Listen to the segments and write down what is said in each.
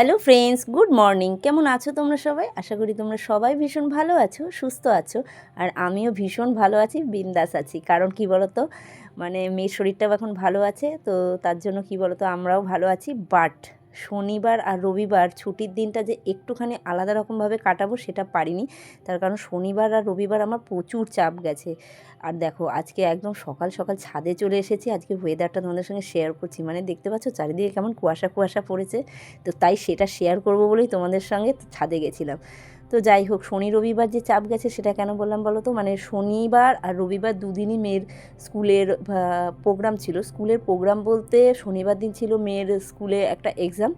Hello friends good morning কেমন আছো তোমরা সবাই? আশা করি তোমরা সবাই ভীষণ ভালো আছো, সুস্থ আছো। আর আমিও ভীষণ ভালো আছি, বিন্দাস আছি। কারণ কি বলতো? মানে মেয়ের শরীরটাও এখন ভালো আছে, তো তার জন্য কি বলতো? আমরাও ভালো আছি বাট শনিবার আর রবিবার ছুটির দিনটা যে একটুখানি আলাদা রকমভাবে কাটাবো সেটা পারিনি। তার কারণ শনিবার আর রবিবার আমার প্রচুর চাপ গেছে। আর দেখো, আজকে একদম সকাল সকাল ছাদে চলে এসেছি। আজকে ওয়েদারটা তোমাদের সঙ্গে শেয়ার করছি। মানে দেখতে পাচ্ছ, চারিদিকে কেমন কুয়াশা কুয়াশা পড়েছে। তো তাই সেটা শেয়ার করব বলেই তোমাদের সঙ্গে ছাদে গেছিলাম। তো যাই হোক, শনি রবিবার যে চাপ গেছে সেটা কেন বললাম বলো তো? মানে শনিবার আর রবিবার দুদিনই মেয়ের স্কুলের প্রোগ্রাম ছিল। স্কুলের প্রোগ্রাম বলতে শনিবার দিন ছিল মেয়ের স্কুলে একটা এক্সাম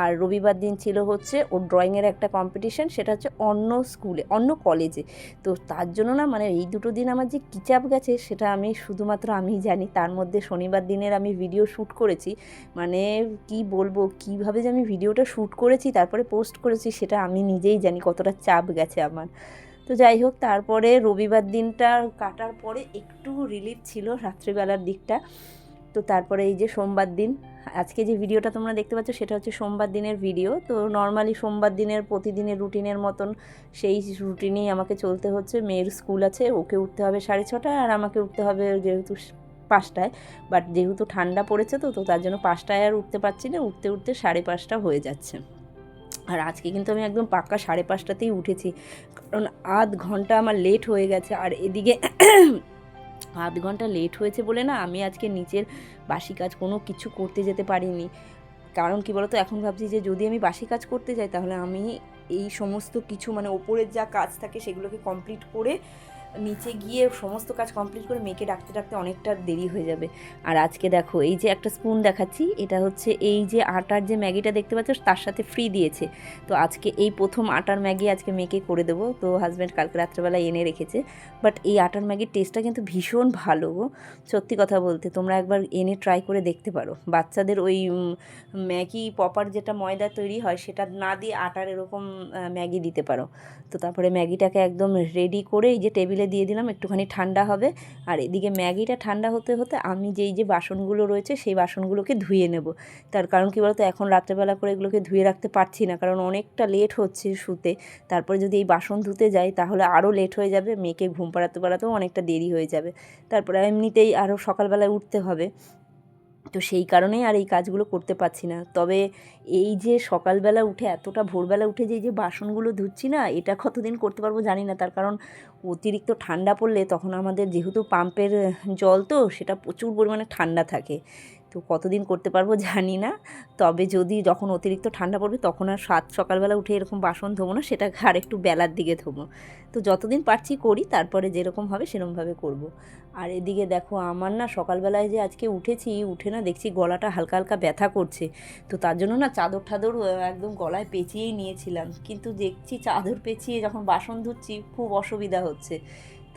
আর রবিবার দিন ছিল হচ্ছে ওর ড্রয়িংয়ের একটা কম্পিটিশন সেটা হচ্ছে অন্য স্কুলে, অন্য কলেজে তো তার জন্য না মানে এই দুটো দিন আমার যে কী চাপ গেছে সেটা আমি শুধুমাত্র আমিই জানি। তার মধ্যে শনিবার দিনের আমি ভিডিও শ্যুট করেছি। মানে কি বলব, কীভাবে যে আমি ভিডিওটা শ্যুট করেছি, তারপরে পোস্ট করেছি, সেটা আমি নিজেই জানি কতটা চাপ গেছে আমার। তো যাই হোক, তারপরে রবিবার দিনটা কাটার পরে একটু রিলিফ ছিল রাত্রিবেলার দিকটা। তো তারপরে এই যে সোমবার দিন, আজকে যে ভিডিওটা তোমরা দেখতে পাচ্ছ সেটা হচ্ছে সোমবার দিনের ভিডিও তো নর্মালি সোমবার দিনের প্রতিদিনের রুটিনের মতন সেই রুটিনেই আমাকে চলতে হচ্ছে। মেয়ের স্কুল আছে, ওকে উঠতে হবে সাড়ে ছটায় আর আমাকে উঠতে হবে যেহেতু পাঁচটায়। বাট যেহেতু ঠান্ডা পড়েছে তো তো তার জন্য পাঁচটায় আর উঠতে পারছি না। উঠতে উঠতে সাড়ে পাঁচটা হয়ে যাচ্ছে। আর আজকে কিন্তু আমি একদম পাক্কা সাড়ে পাঁচটাতেই উঠেছি। কারণ আধ ঘণ্টা আমার লেট হয়ে গেছে আর এদিকে আধ ঘণ্টা লেট হয়েছে বলে না আমি আজকে নিচের বাসি কাজ কোনো কিছু করতে যেতে পারিনি। কারণ কি বলতো? এখন ভাবছি যে যদি আমি বাসি কাজ করতে যাই তাহলে আমি এই সমস্ত কিছু মানে ওপরের যা কাজ থাকে সেগুলোকে কমপ্লিট করে নিচে গিয়ে সমস্ত কাজ কমপ্লিট করে মেয়েকে ডাকতে ডাকতে অনেকটা দেরি হয়ে যাবে। আর আজকে দেখো, এই যে একটা স্পুন দেখাচ্ছি, এটা হচ্ছে এই যে আটার যে ম্যাগিটা দেখতে পাচ্ছ, তার সাথে ফ্রি দিয়েছে। তো আজকে এই প্রথম আটার ম্যাগি আজকে মেয়েকে করে দেবো। তো হাজব্যান্ড কালকে রাত্রেবেলা এনে রেখেছে। বাট এই আটার ম্যাগির টেস্টটা কিন্তু ভীষণ ভালো গো। সত্যি কথা বলতে, তোমরা একবার এনে ট্রাই করে দেখতে পারো। বাচ্চাদের ওই ম্যাগি পপার যেটা ময়দা তৈরি হয়, সেটা না দিয়ে আটার এরকম ম্যাগি দিতে পারো। তো তারপরে ম্যাগিটাকে একদম রেডি করে এই যে টেবিলে দিয়ে দিলাম, একটুখানি ঠান্ডা হবে। আর এদিকে ম্যাগিটা ঠান্ডা হতে হতে আমি যেই যে বাসনগুলো রয়েছে, সেই বাসনগুলোকে ধুয়ে নেব। তার কারণ কী বলতো, এখন রাত্রেবেলা করে এগুলোকে ধুয়ে রাখতে পারছি না, কারণ অনেকটা লেট হচ্ছে শুতে। তারপরে যদি এই বাসন ধুতে যাই, তাহলে আরও লেট হয়ে যাবে, মেয়েকে ঘুম পাড়াতে পাড়াতেও অনেকটা দেরি হয়ে যাবে। তারপরে এমনিতেই আরও সকালবেলায় উঠতে হবে। তো সেই কারণেই আর এই কাজগুলো করতে পারছি না। তবে এই যে সকালবেলা উঠে এতটা ভোরবেলা উঠে যে যে বাসনগুলো ধুচ্ছি না, এটা কতদিন করতে পারব জানি না। তার কারণ অতিরিক্ত ঠান্ডা পড়লে তখন আমাদের যেহেতু পাম্পের জল তো, সেটা প্রচুর পরিমাণে ঠান্ডা থাকে। তো কতদিন করতে পারব জানি না। তবে যদি যখন অতিরিক্ত ঠান্ডা পড়বে তখন আর সাত সকালবেলা উঠে এরকম বাসন ধোবো না, সেটা আর একটু বেলার দিকে ধোবো। তো যতদিন পারছি করি, তারপরে যেরকম হবে সেরকমভাবে করব। আর এদিকে দেখো আমার না সকালবেলায় যে আজকে উঠেছি, উঠে না দেখছি গলাটা হালকা হালকা ব্যথা করছে। তো তার জন্য না চাদর ঠাদর একদম গলায় পেঁচিয়েই নিয়েছিলাম। কিন্তু দেখছি চাদর পেঁচিয়ে যখন বাসন ধুচ্ছি খুব অসুবিধা হচ্ছে।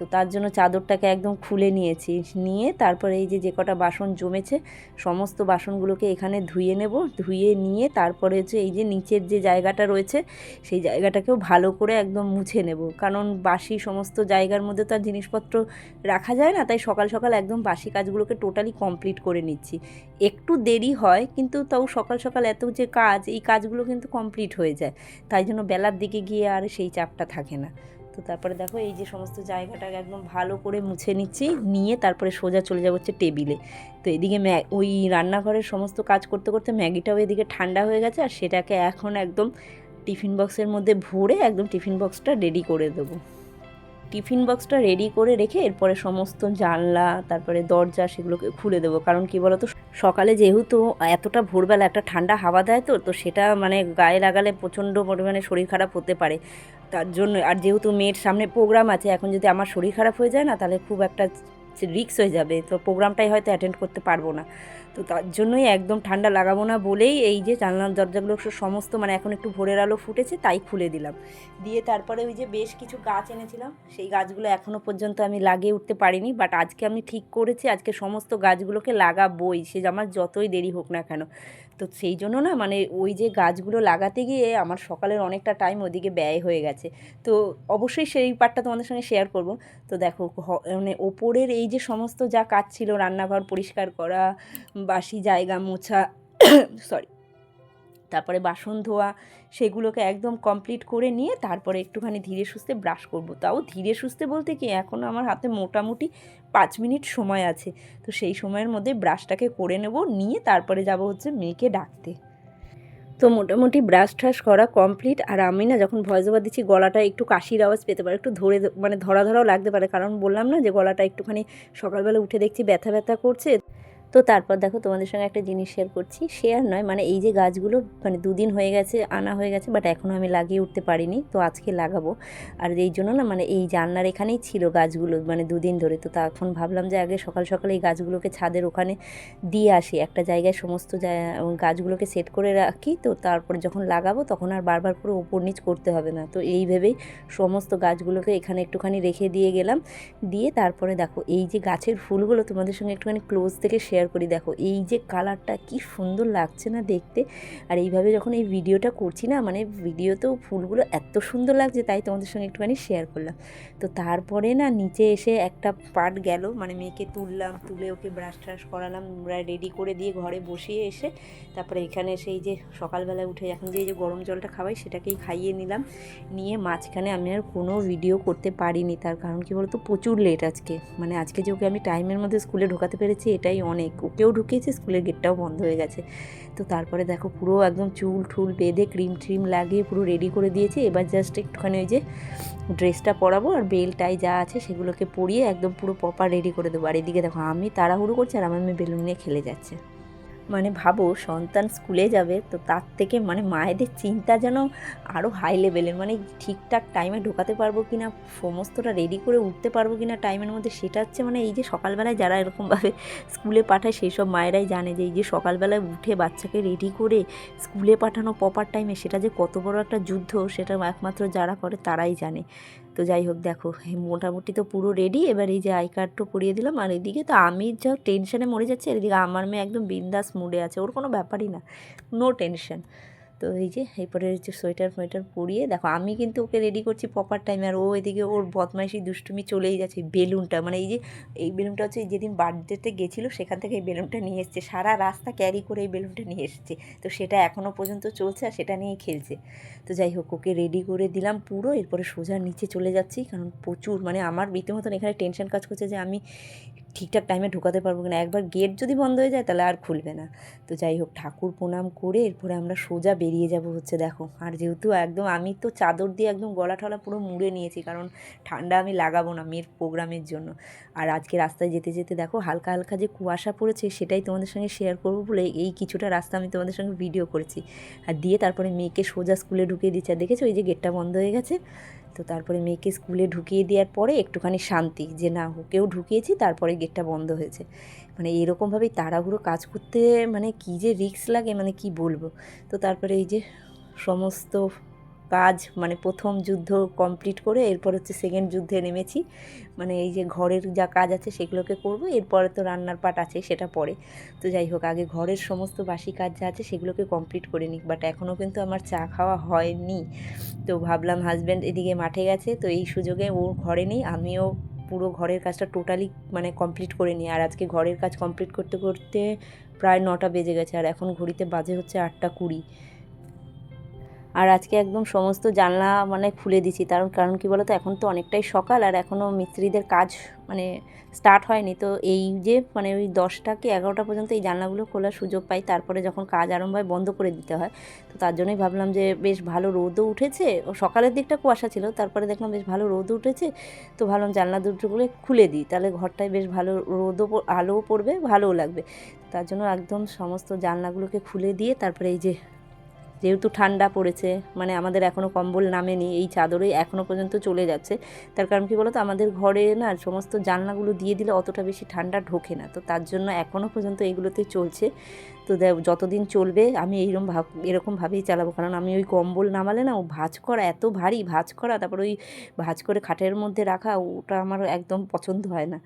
তো তার জন্য চাদরটাকে একদম খুলে নিয়েছি। নিয়ে তারপরে এই যে যে কটা বাসন জমেছে, সমস্ত বাসনগুলোকে এখানে ধুয়ে নেব। ধুয়ে নিয়ে তারপরে হচ্ছে এই যে, নিচের যে জায়গাটা রয়েছে, সেই জায়গাটাকেও ভালো করে একদম মুছে নেব। কারণ বাসি সমস্ত জায়গার মধ্যে তো আর জিনিসপত্র রাখা যায় না, তাই সকাল সকাল একদম বাসি কাজগুলোকে টোটালি কমপ্লিট করে নিচ্ছি। একটু দেরি হয়, কিন্তু তাও সকাল সকাল এত যে কাজ, এই কাজগুলো কিন্তু কমপ্লিট হয়ে যায়। তাই জন্য বেলার দিকে গিয়ে আর সেই চাপটা থাকে না। তো তারপরে দেখো এই যে সমস্ত জায়গাটাকে একদম ভালো করে মুছে নিচ্ছি, নিয়ে তারপরে সোজা চলে যাব হচ্ছে টেবিলে। তো এদিকে ওই রান্নাঘরের সমস্ত কাজ করতে করতে ম্যাগিটাও এদিকে ঠান্ডা হয়ে গেছে, আর সেটাকে এখন একদম টিফিন বক্সের মধ্যে ভরে একদম টিফিন বক্সটা রেডি করে দেবো। টিফিন বক্সটা রেডি করে রেখে এরপরে সমস্ত জানলা, তারপরে দরজা সেগুলোকে খুলে দেবো। কারণ কি বলতো, সকালে যেহেতু এতটা ভোরবেলা একটা ঠান্ডা হাওয়া দেয় তো তো সেটা মানে গায়ে লাগালে প্রচণ্ড পরিমাণে শরীর খারাপ হতে পারে। তার জন্য, আর যেহেতু মেয়ের সামনে প্রোগ্রাম আছে, এখন যদি আমার শরীর খারাপ হয়ে যায় না, তাহলে খুব একটা রিক্স হয়ে যাবে, তো প্রোগ্রামটাই হয়তো অ্যাটেন্ড করতে পারব না। তো তার জন্যই একদম ঠান্ডা লাগাবো না বলেই এই যে জানলার দরজাগুলো সমস্ত মানে এখন একটু ভোরের আলো ফুটেছে তাই খুলে দিলাম। দিয়ে তারপরে ওই যে বেশ কিছু গাছ এনেছিলাম, সেই গাছগুলো এখনও পর্যন্ত আমি লাগিয়ে উঠতে পারিনি বাট আজকে আমি ঠিক করেছি, আজকে সমস্ত গাছগুলোকে লাগাবই, সে আমার যতই দেরি হোক না কেন। তো সেই জন্য না মানে ওই যে গাছগুলো লাগাতে গিয়ে আমার সকালের অনেকটা টাইম ওদিকে ব্যয় হয়ে গেছে। তো অবশ্যই সেই পার্টটা তোমাদের সঙ্গে শেয়ার করব। তো দেখো মানে ওপরের এই যে সমস্ত যা কাজ ছিল, রান্নাঘর পরিষ্কার করা, বাসি জায়গা মোছা সরি তারপরে বাসন ধোয়া, সেগুলোকে একদম কমপ্লিট করে নিয়ে তারপরে একটুখানি ধীরে সুস্থে ব্রাশ করব। তাও ধীরে সুস্থে বলতে কি এখনও আমার হাতে মোটামুটি পাঁচ মিনিট সময় আছে। তো সেই সময়ের মধ্যে ব্রাশটাকে করে নেব, নিয়ে তারপরে যাব হচ্ছে মেয়েকে ডাকতে। তো মোটামুটি ব্রাশ ট্রাশ করা কমপ্লিট আর আমি না যখন ভয়েস ওভার দিচ্ছি, গলাটা একটু কাশির আওয়াজ পেতে পারে, একটু ধরে মানে ধরা ধরাও লাগতে পারে। কারণ বললাম না যে গলাটা একটুখানি সকালবেলা উঠে দেখছি ব্যথা ব্যথা করছে। তো তারপর দেখো তোমাদের সঙ্গে একটা জিনিস শেয়ার করছি। শেয়ার নয় মানে এই যে গাছগুলো মানে দুদিন হয়ে গেছে, আনা হয়ে গেছে বাট এখনও আমি লাগিয়ে উঠতে পারিনি, তো আজকে লাগাবো। আর এই জন্য না মানে এই জানলার এখানেই ছিল গাছগুলো মানে দুদিন ধরে, তো তখন ভাবলাম যে আগে সকাল সকালে এই গাছগুলোকে ছাদের ওখানে দিয়ে আসি। একটা জায়গায় সমস্ত গাছগুলোকে সেট করে রাখি, তো তারপরে যখন লাগাবো তখন আর বারবার করে ওপর নিচ করতে হবে না। তো এই ভেবেই সমস্ত গাছগুলোকে এখানে একটুখানি রেখে দিয়ে গেলাম। দিয়ে তারপরে দেখো এই যে গাছের ফুলগুলো তোমাদের সঙ্গে একটুখানি ক্লোজ থেকে শেয়ার করি। দেখো, এই যে কালারটা কি সুন্দর লাগছে না দেখতে। আর এইভাবে যখন এই ভিডিওটা করছি না মানে ভিডিওতেও ফুলগুলো এত সুন্দর লাগছে, তাই তোমাদের সঙ্গে একটুখানি শেয়ার করলাম। তো তারপরে না, নিচে এসে একটা পার্ট গেল মানে মেয়েকে তুললাম, তুলে ওকে ব্রাশ ট্রাশ করালাম রেডি করে দিয়ে ঘরে বসিয়ে এসে তারপরে এখানে সেই যে সকালবেলা উঠে এখন যে, এই যে গরম জলটা খাওয়াই, সেটাকেই খাইয়ে নিলাম। নিয়ে মাঝখানে আমি আর কোনো ভিডিও করতে পারিনি, তার কারণ কি বলতো, প্রচুর লেট আজকে। মানে আজকে যে ওকে আমি টাইমের মধ্যে স্কুলে ঢোকাতে পেরেছি, এটাই অনেক। ওকেও ঢুকিয়েছে স্কুলের গেটটাও বন্ধ হয়ে গেছে। তো তারপরে দেখো পুরো একদম চুল ঠুল বেঁধে ক্রিম ট্রিম লাগিয়ে পুরো রেডি করে দিয়েছে। এবার জাস্ট একটুখানি ওই যে ড্রেসটা পরাবো আর বেলটাই যা আছে সেগুলোকে পরিয়ে একদম পুরো প্রপার রেডি করে দেবো। আর এদিকে দেখো আমি তাড়াহুড়ো করছি আর আমার মেয়ে বেলুন নিয়ে খেলে যাচ্ছে। মানে ভাবো সন্তান স্কুলে যাবে, তো তার থেকে মানে মায়েদের চিন্তা যেন আরও হাই লেভেলের মানে ঠিকঠাক টাইমে ঢোকাতে পারব কি না সমস্তটা রেডি করে উঠতে পারব কি না টাইমের মধ্যে, সেটা হচ্ছে মানে এই যে সকালবেলায় যারা এরকমভাবে স্কুলে পাঠায় সেই সব মায়েরাই জানে যে এই যে সকালবেলায় উঠে বাচ্চাকে রেডি করে স্কুলে পাঠানো প্রপার টাইমে সেটা যে কত বড় একটা যুদ্ধ, সেটা একমাত্র যারা করে তারাই জানে। তো যাই হোক দেখো মোটামুটি তো পুরো রেডি এবার এই যে আই কার্ডটা পরিয়ে দিলাম, আর এদিকে তো আমি যা টেনশনে মরে যাচ্ছি, আর এদিকে আমার মেয়ে একদম বিন্দাস মুডে আছে, ওর কোনো ব্যাপারই না নো টেনশন তো এই যে এরপরে হচ্ছে সোয়েটার ফোয়েটার পরিয়ে, দেখো আমি কিন্তু ওকে রেডি করছি প্রপার টাইমে আর ও এদিকে ওর বদমাইশি, দুষ্টুমি চলেই যাচ্ছে বেলুনটা। মানে এই যে এই বেলুনটা হচ্ছে যেদিন বার্থডেতে গেছিল, সেখান থেকে এই বেলুনটা নিয়ে এসছে। সারা রাস্তা ক্যারি করে এই বেলুনটা নিয়ে এসছে। তো সেটা এখনও পর্যন্ত চলছে আর সেটা নিয়েই খেলছে। তো যাই হোক, ওকে রেডি করে দিলাম পুরো। এরপরে সোজা নিচে চলে যাচ্ছি, কারণ প্রচুর মানে আমার রীতিমতন এখানে টেনশন কাজ করছে যে আমি ঠিকঠাক টাইমে ঢোকাতে পারব কিনা? একবার গেট যদি বন্ধ হয়ে যায় তাহলে আর খুলবে না। তো যাই হোক, ঠাকুর প্রণাম করে এরপরে আমরা সোজা বেরিয়ে যাব হচ্ছে দেখো। আর যেহেতু একদম আমি তো চাদর দিয়ে একদম গলা টলা পুরো মুড়ে নিয়েছি, কারণ ঠান্ডা আমি লাগাবো না মেয়ের প্রোগ্রামের জন্য। আর আজকে রাস্তায় যেতে যেতে দেখো, হালকা হালকা যে কুয়াশা পড়েছে সেটাই তোমাদের সঙ্গে শেয়ার করব বলে এই কিছুটা রাস্তা আমি তোমাদের সঙ্গে ভিডিও করেছি। আর দিয়ে তারপরে মেয়েকে সোজা স্কুলে ঢুকিয়ে দিচ্ছে আর দেখেছ ওই যে গেটটা বন্ধ হয়ে গেছে? তো তারপরে মেয়েকে স্কুলে ঢুকিয়ে দেওয়ার পরে একটুখানি শান্তি যে না, ওকেও ঢুকিয়েছি, তারপরে গেটটা বন্ধ হয়েছে। মানে এরকমভাবেই তাড়াহুড়ো কাজ করতে মানে কী যে রিক্স লাগে মানে কি বলব? তো তারপরে এই যে সমস্ত কাজ মানে প্রথম যুদ্ধ কমপ্লিট করে এরপর হচ্ছে সেকেন্ড যুদ্ধে নেমেছি। মানে এই যে ঘরের যা কাজ আছে সেগুলোকে করব, এরপরে তো রান্নার পাট আছে, সেটা পরে। তো যাই হোক, আগে ঘরের সমস্ত বাসি কাজ যা আছে সেগুলোকে কমপ্লিট করে নিই বাট এখনও কিন্তু আমার চা খাওয়া হয়নি। তো ভাবলাম হাজব্যান্ড এদিকে মাঠে গেছে, তো এই সুযোগে ও ঘরে নেই, আমিও পুরো ঘরের কাজটা টোটালি মানে কমপ্লিট করে নিই। আর আজকে ঘরের কাজ কমপ্লিট করতে করতে প্রায় নটা বেজে গেছে, আর এখন ঘড়িতে বাজে হচ্ছে আটটা কুড়ি। আর আজকে একদম সমস্ত জানলা মানে খুলে দিছি। তার কারণ কি বলতো? এখন তো অনেকটাই সকাল আর এখনও মিস্ত্রিদের কাজ মানে স্টার্ট হয়নি। তো এই যে মানে ওই দশটা কি এগারোটা পর্যন্ত এই জানলাগুলো খোলার সুযোগ পাই। তারপরে যখন কাজ আরম্ভ হয় বন্ধ করে দিতে হয়। তো তার জন্যই ভাবলাম যে বেশ ভালো রোদও উঠেছে। ও সকালের দিকটা কুয়াশা ছিল, তারপরে দেখলাম বেশ ভালো রোদ উঠেছে। তো ভাবলাম জানলা দুটোগুলো খুলে দিই। তাহলে ঘরটায় বেশ ভালো রোদও আলোও পড়বে, ভালোও লাগবে। তার জন্য একদম সমস্ত জানলাগুলোকে খুলে দিয়ে তারপরে এই যে যেহেতু ঠান্ডা পড়েছে মানে আমাদের এখনও কম্বল নামেনি এই চাদরে এখনও পর্যন্ত চলে যাচ্ছে। তার কারণ কি বলতো? আমাদের ঘরে না সমস্ত জানলাগুলো দিয়ে দিলে অতটা বেশি ঠান্ডা ঢোকে না। তো তার জন্য এখনও পর্যন্ত এগুলোতে চলছে। তো যতদিন চলবে আমি এইরকম ভাব এরকমভাবেই চালাবো। কারণ আমি ওই কম্বল নামালে না ও ভাঁজ করা এত ভারী, ভাঁজ করা, তারপর ওই ভাঁজ করে খাটের মধ্যে রাখা, ওটা আমার একদম পছন্দ হয় না।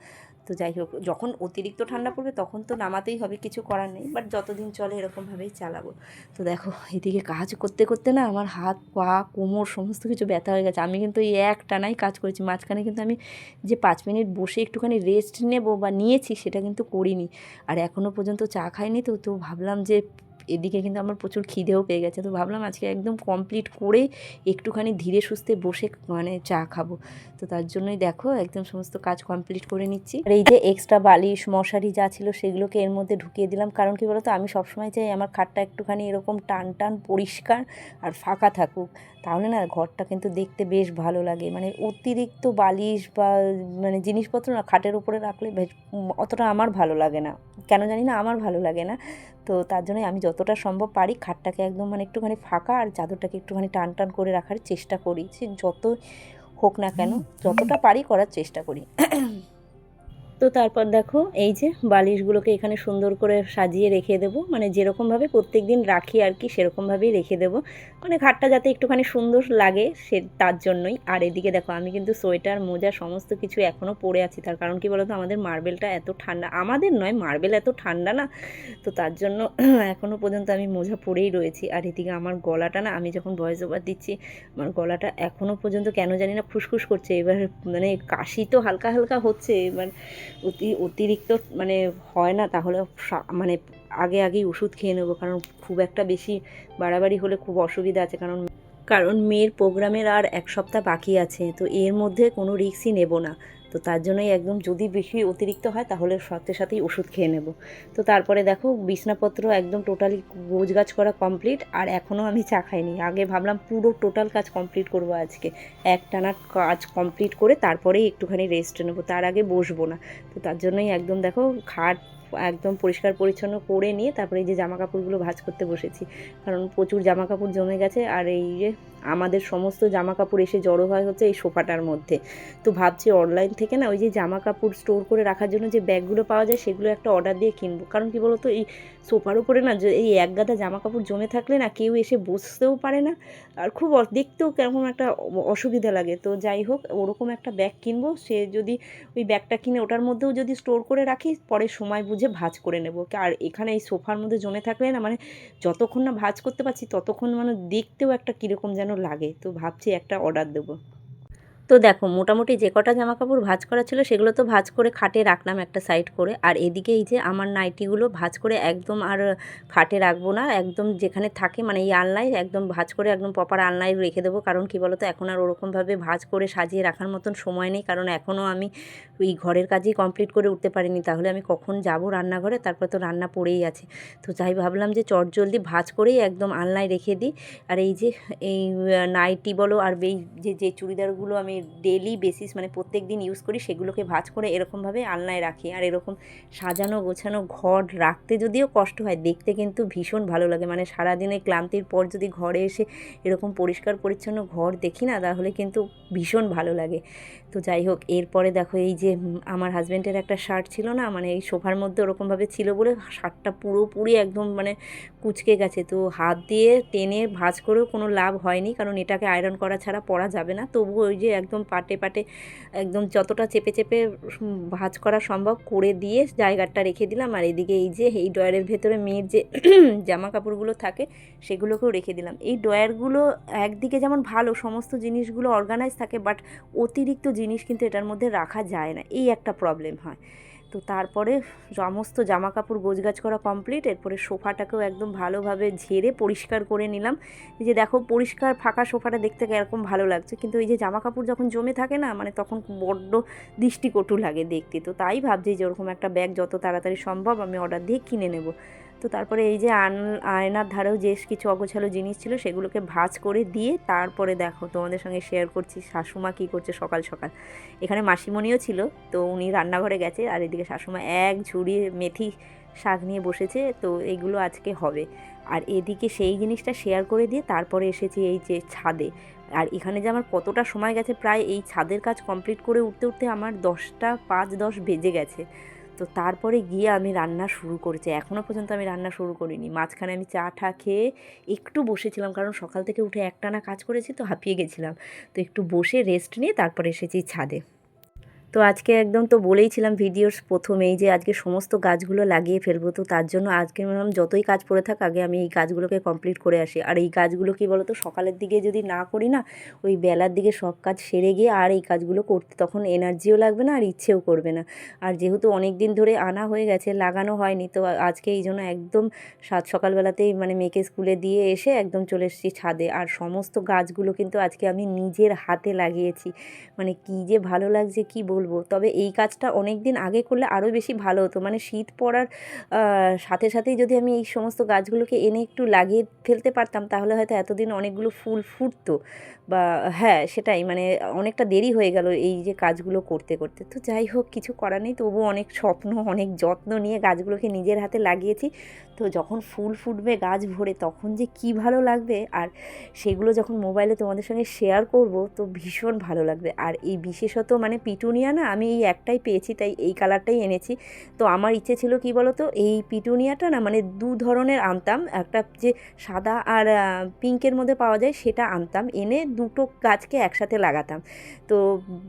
তো যাই হোক, যখন অতিরিক্ত ঠান্ডা পড়বে তখন তো নামাতেই হবে, কিছু করার নেই। বাট যতদিন চলে এরকমভাবেই চালাবো। তো দেখো, এদিকে কাজ করতে করতে না আমার হাত, পা, কোমর সমস্ত কিছু ব্যথা হয়ে গেছে। আমি কিন্তু এই এক টানাই কাজ করেছি। মাঝখানে কিন্তু আমি যে পাঁচ মিনিট বসে একটুখানি রেস্ট নেব বা নিয়েছি সেটা কিন্তু করিনি। আর এখনও পর্যন্ত চা খাইনি তো তো ভাবলাম যে এদিকে কিন্তু আমার প্রচুর খিদেও পেয়ে গেছে। তো ভাবলাম আজকে একদম কমপ্লিট করে একটুখানি ধীরে সুস্থে বসে মানে চা খাব। তো তার জন্যই দেখো একদম সমস্ত কাজ কমপ্লিট করে নিচ্ছি। আর এই যে এক্সট্রা বালিশ, মশারি যা ছিল সেগুলোকে এর মধ্যে ঢুকিয়ে দিলাম। কারণ কি বলতো? আমি সবসময় চাই আমার খাটটা একটুখানি এরকম টান টান পরিষ্কার আর ফাঁকা থাকুক। তাহলে না ঘরটা কিন্তু দেখতে বেশ ভালো লাগে। মানে অতিরিক্ত বালিশ বা মানে জিনিসপত্র না খাটের উপরে রাখলে বেশ অতটা আমার ভালো লাগে না। কেন জানি না আমার ভালো লাগে না। তো তার জন্য আমি যতটা সম্ভব পারি খাটটাকে একদম মানে একটুখানি ফাঁকা আর চাদরটাকে একটুখানি টান টান করে রাখার চেষ্টা করি। সে যত হোক না কেন যতটা পারি করার চেষ্টা করি। তো তারপর দেখো, এই যে বালিশগুলোকে এখানে সুন্দর করে সাজিয়ে রেখে দেবো। মানে যেরকমভাবে প্রত্যেক দিন রাখি আর কি, সেরকমভাবেই রেখে দেবো। মানে ঘাটটা যাতে একটুখানি সুন্দর লাগে সে, তার জন্যই। আর এদিকে দেখো, আমি কিন্তু সোয়েটার, মোজা, সমস্ত কিছু এখনও পরে আছি। তার কারণ কি বলতো, আমাদের মার্বেলটা এত ঠান্ডা, আমাদের নয়, মার্বেল এত ঠান্ডা না। তো তার জন্য এখনও পর্যন্ত আমি মোজা পরেই রয়েছি। আর এদিকে আমার গলাটা না, আমি যখন ভয়েস ওভার দিচ্ছি, আমার গলাটা এখনও পর্যন্ত কেন জানি না ফুসফুস করছে। এবার মানে কাশি তো হালকা হালকা হচ্ছে, এবার অতি, অতিরিক্ত মানে হয় না, তাহলে মানে আগে আগেই ওষুধ খেয়ে নেব, কারণ খুব একটা বেশি বাড়াবাড়ি হলে খুব অসুবিধা আছে, কারণ কারণ মেয়ের প্রোগ্রামের আর এক সপ্তাহ বাকি আছে, তো এর মধ্যে কোনো রিক্সই নেব না। তো তার জন্যই একদম যদি বেশি অতিরিক্ত হয়, তাহলে সাথে সাথেই ওষুধ খেয়ে নেব। তো তারপরে দেখো, বিছনাপত্র একদম টোটালি গোছগাছ করা কমপ্লিট আর এখনও আমি চা খাইনি। আগে ভাবলাম পুরো টোটাল কাজ কমপ্লিট করব আজকে। একটানা কাজ কমপ্লিট করে তারপরেই একটুখানি রেস্ট নেব, তার আগে বসবো না। তো তার জন্যই একদম দেখো, খাট একদম পরিষ্কার পরিচ্ছন্ন করে নিয়ে তারপরে এই যে জামা কাপড়গুলো ভাজ করতে বসেছি। কারণ প্রচুর জামা কাপড় জমে গেছে আর এই যে আমাদের সমস্ত জামা কাপড় এসে জড়ো হয় হচ্ছে এই সোফাটার মধ্যে। তো ভাবছি অনলাইন থেকে না ওই যে জামা কাপড় স্টোর করে রাখার জন্য যে ব্যাগগুলো পাওয়া যায় সেগুলো একটা অর্ডার দিয়ে কিনবো। কারণ কি বলতো এই সোফার উপরে না এই এক গাদা জামা কাপড় জমে থাকলে না কেউ এসে বসতেও পারে না। আর খুব দেখতেও কেমন একটা অসুবিধা লাগে। তো যাই হোক, ওরকম একটা ব্যাগ কিনবো। সে যদি ওই ব্যাগটা কিনে ওটার মধ্যেও যদি স্টোর করে রাখি, পরে সময় ভাঁজ করে নেব। আর এখানে এই সোফার মধ্যে জমে থাকলে না মানে যতক্ষণ না ভাজ করতে পারছি, ততক্ষণ মানে দেখতেও একটা কীরকম যেন লাগে। তো ভাবছি একটা অর্ডার দেবো। তো দেখো, মোটামুটি যে কটা জামা কাপড় ভাঁজ করা ছিল সেগুলো তো ভাঁজ করে খাটে রাখলাম একটা সাইড করে। আর এদিকে এই যে আমার নাইটিগুলো ভাঁজ করে একদম আর খাটে রাখব না, একদম যেখানে থাকে মানে এই আলনায় একদম ভাঁজ করে একদম প্রপার আলনায় রেখে দেবো। কারণ কি বলতো, এখন আর ওরকমভাবে ভাঁজ করে সাজিয়ে রাখার মতন সময় নেই। কারণ এখনও আমি ওই ঘরের কাজই কমপ্লিট করে উঠতে পারিনি। তাহলে আমি কখন যাব রান্নাঘরে? তারপর তো রান্না পড়েই আছে। তো যাই ভাবলাম যে চট জলদি ভাঁজ করেই একদম আলনায় রেখে দিই। আর এই যে এই নাইটি বলো আর এই যে যে চুড়িদারগুলো আমি ডেলি বেসিস মানে প্রত্যেক দিন ইউজ করি, সেগুলোকে ভাঁজ করে এরকমভাবে আলনায় রাখি। আর এরকম সাজানো, গোছানো ঘর রাখতে যদিও কষ্ট হয়, দেখতে কিন্তু ভীষণ ভালো লাগে। মানে সারাদিনে ক্লান্তির পর যদি ঘরে এসে এরকম পরিষ্কার পরিচ্ছন্ন ঘর দেখি না, তাহলে কিন্তু ভীষণ ভালো লাগে। তো যাই হোক, এরপরে দেখো এই যে আমার হাজব্যান্ডের একটা শার্ট ছিল না মানে এই সোফার মধ্যে ওরকমভাবে ছিল বলে শার্টটা পুরোপুরি একদম মানে কুচকে গেছে। তো হাত দিয়ে টেনে ভাঁজ করেও কোনো লাভ হয়নি, কারণ এটাকে আয়রন করা ছাড়া পরা যাবে না। তবুও ওই যে একদম পাটে পাটে, একদম যতটা চেপে চেপে ভাঁজ করা সম্ভব করে দিয়ে জায়গাটা রেখে দিলাম। আর এদিকে এই যে, এই ডয়ারের ভেতরে মেয়ের যে জামা কাপড়গুলো থাকে, সেগুলোকেও রেখে দিলাম। এই ডয়ারগুলো একদিকে যেমন ভালো, সমস্ত জিনিসগুলো অর্গানাইজ থাকে বাট অতিরিক্ত জিনিস কিন্তু এটার মধ্যে রাখা যায় না, এই একটা প্রবলেম হয়। তো তারপরে সমস্ত জামা কাপড় গোছগাছ করা কমপ্লিট এরপরে সোফাটাকেও একদম ভালোভাবে ঝেড়ে পরিষ্কার করে নিলাম। যে দেখো, পরিষ্কার ফাঁকা সোফাটা দেখতে এরকম ভালো লাগছে, কিন্তু এই যে জামা কাপড় যখন জমে থাকে না মানে তখন বড্ড দৃষ্টিকটু লাগে দেখতে। তো তাই ভাবছি যে ওরকম একটা ব্যাগ যত তাড়াতাড়ি সম্ভব আমি অর্ডার দিয়ে কিনে নেব। তো তারপরে এই যে আয়নার ধারেও যে কিছু অগোছালো জিনিস ছিল, সেগুলোকে ভাঁজ করে দিয়ে তারপরে দেখো তোমাদের সঙ্গে শেয়ার করছি, শাশুমা কী করছে সকাল সকাল। এখানে মাসিমণিও ছিল, তো উনি রান্নাঘরে গেছে, আর এদিকে শাশুমা এক ঝুড়ি মেথি শাক নিয়ে বসেছে, তো এগুলো আজকে হবে। আর এদিকে সেই জিনিসটা শেয়ার করে দিয়ে তারপরে এসেছি এই যে ছাদে। আর এখানে যে আমার কতটা সময় গেছে, প্রায় এই ছাদের কাজ কমপ্লিট করে উঠতে উঠতে আমার দশটা পাঁচ দশ বেজে গেছে। তো তারপরে গিয়ে আমি রান্না শুরু করেছি। এখনও পর্যন্ত আমি রান্না শুরু করিনি। মাঝখানে আমি চা ঠা খেয়ে একটু বসেছিলাম, কারণ সকাল থেকে উঠে একটানা কাজ করেছি তো হাঁপিয়ে গেছিলাম। তো একটু বসে রেস্ট নিয়ে তারপরে এসেছি ছাদে। তো আজকে একদম তো বলেইছিলাম ভিডিওর প্রথমেই যে আজকে সমস্ত গাছগুলো লাগিয়ে ফেলব, তো তার জন্য আজকে ম্যাম যতই কাজ পড়ে থাক আগে আমি এই গাছগুলোকে কমপ্লিট করে আসি। আর এই গাছগুলো কি বলতো, সকালের দিকে যদি না করি না, ওই বেলার দিকে সব কাজ সেরে গিয়ে আর এই কাজগুলো করতে তখন এনার্জিও লাগবে না আর ইচ্ছেও করবে না। আর যেহেতু অনেক দিন ধরে আনা হয়ে গেছে, লাগানো হয়নি, তো আজকে এই জন্য একদম সাত সকালবেলাতেই মানে মেয়েকে স্কুলে দিয়ে এসে একদম চলে এসেছি ছাদে। আর সমস্ত গাছগুলো কিন্তু আজকে আমি নিজের হাতে লাগিয়েছি। মানে কী যে ভালো লাগছে, কি বলব। তবে এই কাজটা অনেক দিন আগে করলে আরও বেশি ভালো হতো। মানে শীত পড়ার সাথে সাথেই যদি আমি এই সমস্ত গাছগুলোকে এনে একটু লাগিয়ে ফেলতে পারতাম, তাহলে হয়তো এতদিন অনেকগুলো ফুল ফুটতো। বা হ্যাঁ সেটাই মানে অনেকটা দেরি হয়ে গেল এই যে কাজগুলো করতে করতে। তো যাই হোক, কিছু করার নেই। তবু অনেক স্বপ্ন, অনেক যত্ন নিয়ে গাছগুলোকে নিজের হাতে লাগিয়েছি। তো যখন ফুল ফুটবে, গাছ ভরে, তখন যে কি ভালো লাগবে? আর সেগুলো যখন মোবাইলে তোমাদের সঙ্গে শেয়ার করব, তো ভীষণ ভালো লাগবে। আর এই বিশেষত মানে পিটুনিয়া না আমি এই একটাই পেয়েছি, তাই এই কালারটাই এনেছি। তো আমার ইচ্ছে ছিল কি বলো তো এই পিটুনিয়াটা না মানে দু ধরনের আনতাম। একটা যে সাদা আর পিঙ্কের মধ্যে পাওয়া যায় সেটা আনতাম, এনে দুটো গাছকে একসাথে লাগাতাম। তো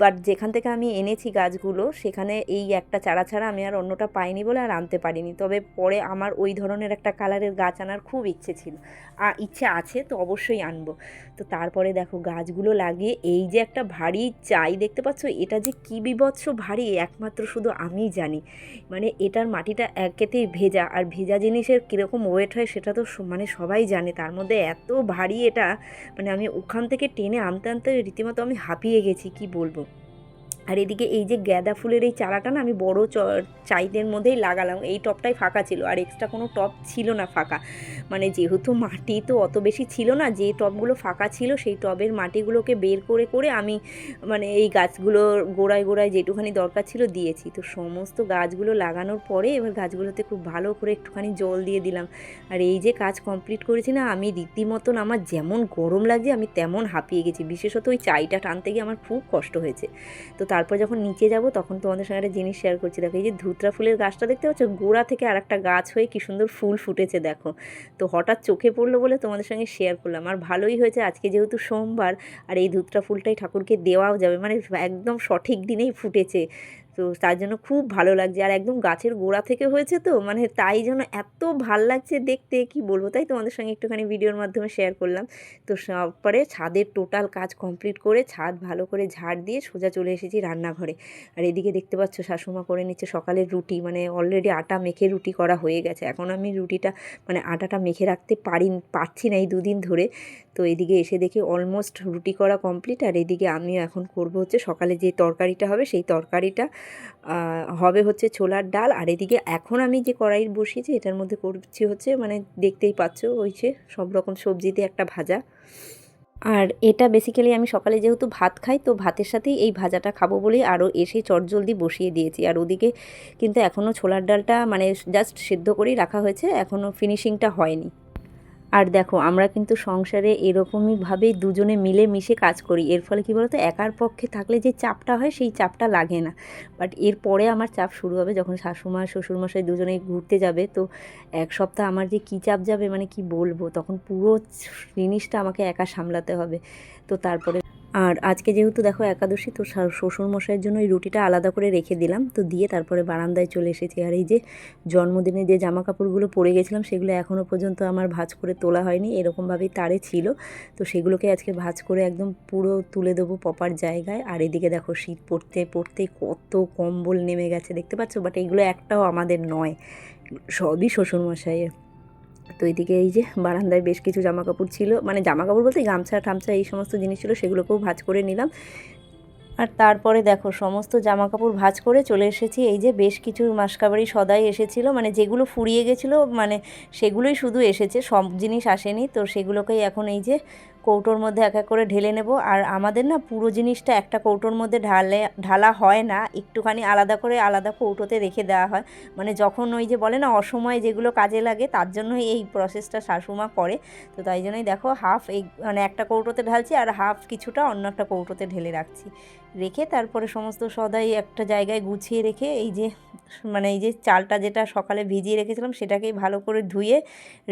বাট যেখান থেকে আমি এনেছি গাছগুলো, সেখানে এই একটা চারা ছাড়া আমি আর অন্যটা পাইনি বলে আর আনতে পারিনি। তবে পরে আমার ওই ধরনের একটা কালারের গাছ আনার খুব ইচ্ছে ছিল। ইচ্ছে আছে তো অবশ্যই আনব। তো তারপরে দেখো গাছগুলো লাগিয়ে, এই যে একটা ভারী চাই দেখতে পাচ্ছ, এটা যে কী বিবৎস ভারী, একমাত্র শুধু আমিই জানি। মানে এটার মাটিটা একেতেই ভেজা, আর ভেজা জিনিসের কীরকম ওয়েট হয় সেটা তো মানে সবাই জানে। তার মধ্যে এত ভারী এটা মানে আমি ওখান থেকে টেনে আনতে আনতে রীতিমতো আমি হাঁপিয়ে গেছি, কি বলব? আর এদিকে এই যে গ্যাদা ফুলের এই চারাটা না আমি বড় চ, চাইদের মধ্যেই লাগালাম। এই টপটাই ফাঁকা ছিল, আর এক্সট্রা কোনো টপ ছিল না ফাঁকা। মানে যেহেতু মাটি তো অত বেশি ছিল না, যে টবগুলো ফাঁকা ছিল সেই টবের মাটিগুলোকে বের করে করে আমি মানে এই গাছগুলোর গোড়ায় গোড়ায় যেটুখানি দরকার ছিল দিয়েছি। তো সমস্ত গাছগুলো লাগানোর পরে এবার গাছগুলোতে খুব ভালো করে একটুখানি জল দিয়ে দিলাম। আর এই যে কাজ কমপ্লিট করেছি না, আমি রীতিমতন আমার যেমন গরম লাগছে, আমি তেমন হাঁপিয়ে গেছি। বিশেষত ওই চাইটা টানতে গিয়ে আমার খুব কষ্ট হয়েছে। তো তারপর যখন নিচে যাব, তখন তোমাদের সঙ্গে একটা জিনিস শেয়ার করছি। দেখো, এই যে ধুতরা ফুলের গাছটা দেখতে পাচ্ছ? গোড়া থেকে আর একটা গাছ হয়ে কী সুন্দর ফুল ফুটেছে, দেখো। তো হঠাৎ চোখে পড়ল বলে তোমাদের সঙ্গে শেয়ার করলাম। আর ভালোই হয়েছে, আজকে যেহেতু সোমবার, আর এই ধুতরা ফুলটাই ঠাকুরকে দেওয়াও যাবে। মানে একদম সঠিক দিনেই ফুটেছে। তো তার জন্য খুব ভালো লাগছে। আর একদম গাছের গোড়া থেকে হয়েছে তো মানে তাই জন্য এত ভালো লাগছে দেখতে, কি বলব? তাই তোমাদের সঙ্গে একটুখানি ভিডিওর মাধ্যমে শেয়ার করলাম। তো পরে ছাদের টোটাল কাজ কমপ্লিট করে ছাদ ভালো করে ঝাড় দিয়ে সোজা চলে এসেছি রান্নাঘরে। আর এদিকে দেখতে পাচ্ছ শাশুমা করে নিচ্ছে সকালের রুটি মানে অলরেডি আটা মেখে রুটি করা হয়ে গেছে। এখন আমি রুটিটা মানে আটাটা মেখে রাখতে পারি, পারছি না এই দুদিন ধরে। তো এদিকে এসে দেখি অলমোস্ট রুটি করা কমপ্লিট আর এদিকে আমিও এখন করব হচ্ছে সকালে যে তরকারিটা হবে সেই তরকারিটা হবে হচ্ছে ছোলার ডাল। আর এদিকে এখন আমি যে কড়াই বসিয়েছি, এটার মধ্যে করছি হচ্ছে মানে দেখতেই পাচ্ছ ওই যে সব রকম সবজিতে একটা ভাজা। আর এটা বেসিক্যালি আমি সকালে যেহেতু ভাত খাই, তো ভাতের সাথেই এই ভাজাটা খাব বলেই আরও এসে চটজলদি বসিয়ে দিয়েছি। আর ওদিকে কিন্তু এখনও ছোলার ডালটা মানে জাস্ট সেদ্ধ করেই রাখা হয়েছে এখনও ফিনিশিংটা হয়নি। আর দেখো, আমরা কিন্তু সংসারে এরকমইভাবেই দুজনে মিলে মিশে কাজ করি। এর ফলে কী বলতো? একার পক্ষে থাকলে যে চাপটা হয়, সেই চাপটা লাগে না। বাট এরপরে আমার চাপ শুরু হবে যখন শাশুমা, শ্বশুরমশাই দুজনে ঘুরতে যাবে। তো এক সপ্তাহ আমার যে কী চাপ যাবে মানে কি বলব? তখন পুরো জিনিসটা আমাকে একা সামলাতে হবে। তো তারপরে আর আজকে যেহেতু দেখো একাদশী, তো শ্বশুর মশাইয়ের জন্য এই রুটিটা আলাদা করে রেখে দিলাম। তো দিয়ে তারপরে বারান্দায় চলে এসেছি। আর এই যে জন্মদিনে যে জামা কাপড়গুলো পরে গেছিলাম, সেগুলো এখনও পর্যন্ত আমার ভাজ করে তোলা হয়নি। এরকমভাবেই তারে ছিল। তো সেগুলোকে আজকে ভাজ করে একদম পুরো তুলে দেবো পপার জায়গায়। আর এদিকে দেখো শীত পড়তে পড়তে কত কম্বল নেমে গেছে, দেখতে পাচ্ছ? বাট এগুলো একটাও আমাদের নয়, সবই শ্বশুরমশাইয়ের। তো এদিকে এই যে বারান্দায় বেশ কিছু জামা কাপড় ছিল। মানে জামা কাপড় বলতে গামছা টামছা এই সমস্ত জিনিস ছিল, সেগুলোকেও ভাজ করে নিলাম। আর তারপরে দেখো, সমস্ত জামা কাপড় ভাজ করে চলে এসেছি। এই যে বেশ কিছু মাসকাবারি সদাই এসেছিল। মানে যেগুলো ফুরিয়ে গেছিল মানে সেগুলোই শুধু এসেছে, সব জিনিস আসেনি। তো সেগুলোকেই এখন এই যে কৌটোর মধ্যে এক এক করে ঢেলে নেব। আর আমাদের না পুরো জিনিসটা একটা কৌটোর মধ্যে ঢালে, ঢালা হয় না। একটুখানি আলাদা করে আলাদা কৌটোতে রেখে দেওয়া হয়। মানে যখন ওই যে বলে না অসময়ে যেগুলো কাজে লাগে, তার জন্যই এই প্রসেসটা শাশুমা করে। তো তাই জন্যই দেখো হাফ এই মানে একটা কৌটোতে ঢালছি আর হাফ কিছুটা অন্য একটা কৌটোতে ঢেলে রাখছি। রেখে তারপরে সমস্ত সদাই একটা জায়গায় গুছিয়ে রেখে এই যে মানে এই যে চালটা যেটা সকালে ভিজিয়ে রেখেছিলাম সেটাকেই ভালো করে ধুয়ে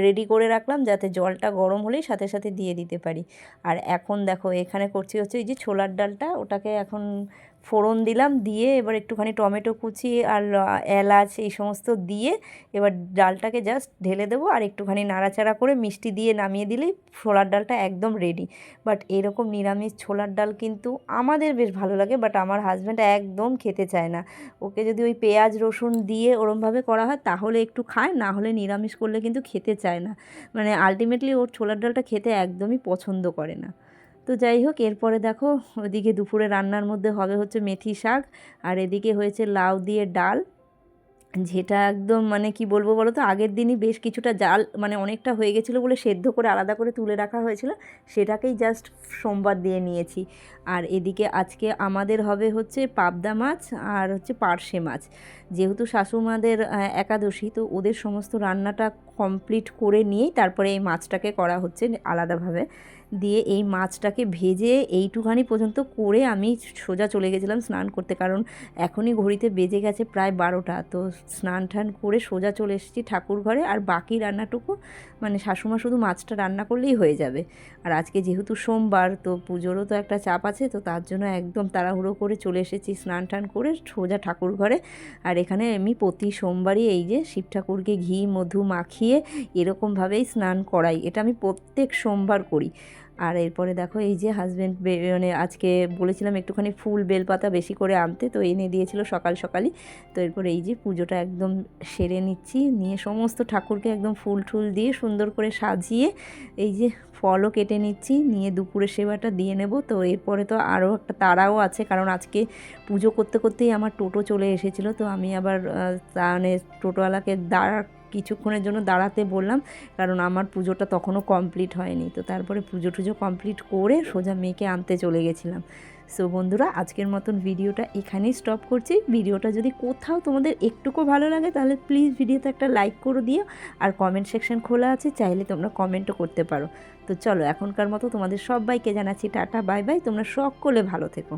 রেডি করে রাখলাম যাতে জলটা গরম হলেই সাথে সাথে দিয়ে দিতে পারি। আর এখন দেখো, এখানে করছি হচ্ছে এই যে ছোলার ডালটা, ওটাকে এখন ফোড়ন দিলাম, দিয়ে এবার একটুখানি টমেটো কুচি আর এলাচ এই সমস্ত দিয়ে এবার ডালটাকে জাস্ট ঢেলে দেবো আর একটুখানি নাড়াচাড়া করে মিষ্টি দিয়ে নামিয়ে দিলেই ছোলার ডালটা একদম রেডি বাট এরকম নিরামিষ ছোলার ডাল কিন্তু আমাদের বেশ ভালো লাগে বাট আমার হাজব্যান্ড একদম খেতে চায় না। ওকে যদি ওই পেঁয়াজ, রসুন দিয়ে ওরমভাবে করা হয়, তাহলে একটু খায়, না হলে নিরামিষ করলে কিন্তু খেতে চায় না। মানে আলটিমেটলি ওর ছোলার ডালটা খেতে একদমই পছন্দ করে না। তো যাই হোক, এরপরে দেখো ওদিকে দুপুরে রান্নার মধ্যে হবে হচ্ছে মেথি শাক, আর এদিকে হয়েছে লাউ দিয়ে ডাল। যেটা একদম মানে কি বলব বলো তো আগের দিনই বেশ কিছুটা জাল মানে অনেকটা হয়ে গেছিল বলে সেদ্ধ করে আলাদা করে তুলে রাখা হয়েছিল। সেটাকেই জাস্ট সোমবার দিয়ে নিয়েছি। আর এদিকে আজকে আমাদের হবে হচ্ছে পাবদা মাছ আর হচ্ছে পার্শে মাছ। যেহেতু শাশুমাদের একাদশী, তো ওদের সমস্ত রান্নাটা কমপ্লিট করে নিয়েই তারপরে এই মাছটাকে করা হচ্ছে আলাদাভাবে। দিয়ে এই মাছটাকে ভেজে এইটুখানি পর্যন্ত করে আমি সোজা চলে গেছিলাম স্নান করতে। কারণ এখনই ঘড়িতে বেজে গেছে প্রায় বারোটা। তো স্নান টান করে সোজা চলে এসেছি ঠাকুর ঘরে, আর বাকি রান্নাটুকু মানে শাশুমা শুধু মাছটা রান্না করলেই হয়ে যাবে। আর আজকে যেহেতু সোমবার, তো পুজোরও তো একটা চাপ আছে, তো তার জন্য একদম তাড়াহুড়ো করে চলে এসেছি স্নান টান করে সোজা ঠাকুর ঘরে। আর এখানে আমি প্রতি সোমবারই এই যে শিব ঠাকুরকে ঘি, মধু মাখিয়ে এরকমভাবেই স্নান করাই। এটা আমি প্রত্যেক সোমবার করি। আর এরপরে দেখো, এই যে হাজব্যান্ড মানে আজকে বলেছিলাম একটুখানি ফুল বেলপাতা বেশি করে আনতে, তো এনে দিয়েছিল সকাল সকালই। তো এরপরে এই যে পুজোটা একদম সেরে নিচ্ছি, নিয়ে সমস্ত ঠাকুরকে একদম ফুল টুল দিয়ে সুন্দর করে সাজিয়ে এই যে ফলও কেটে নিচ্ছি, নিয়ে দুপুরে সেবাটা দিয়ে নেব। তো এরপরে তো আরও একটা তারাও আছে, কারণ আজকে পুজো করতে করতেই আমার টোটো চলে এসেছিল। তো আমি আবার মানে টোটোওয়ালাকে দাঁড়া কিছুক্ষণের জন্য দাঁড়াতে বললাম, কারণ আমার পুজোটা তখনও কমপ্লিট হয়নি। তো তারপরে পুজো টুজো কমপ্লিট করে সোজা মেয়েকে আনতে চলে গেছিলাম। সো বন্ধুরা, আজকের মতন ভিডিওটা এখানেই স্টপ করছি। ভিডিওটা যদি কোথাও তোমাদের একটুকু ভালো লাগে, তাহলে প্লিজ ভিডিওতে একটা লাইক করে দিও। আর কমেন্ট সেকশন খোলা আছে, চাইলে তোমরা কমেন্টও করতে পারো। তো চলো, এখনকার মতো তোমাদের সবাইকে জানাচ্ছি টাটা বাই বাই তোমরা সকলে ভালো থেকো।